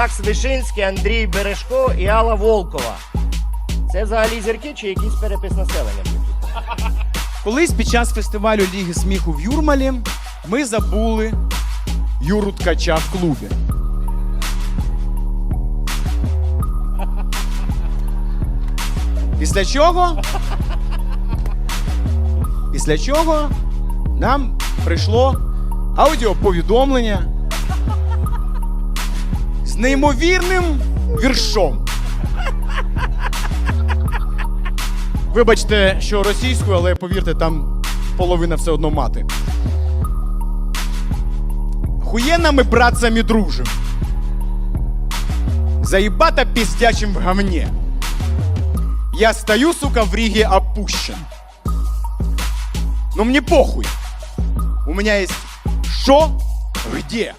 Макс Вишинський, Андрій Бережко і Алла Волкова. Це взагалі зірки чи якийсь перепис населення? Колись під час фестивалю Ліги сміху в Юрмалі ми забули Юру Ткача в клубі. Після чого? Після чого нам прийшло аудіоповідомлення неймовірним віршом. Вибачте, що російською, але повірте, там половина все одно мати. Хуєна ми братцами дружим. Заебато пиздячим в говне. Я стою, сука, в Риге опущен. Но мне похуй. У меня есть что, где.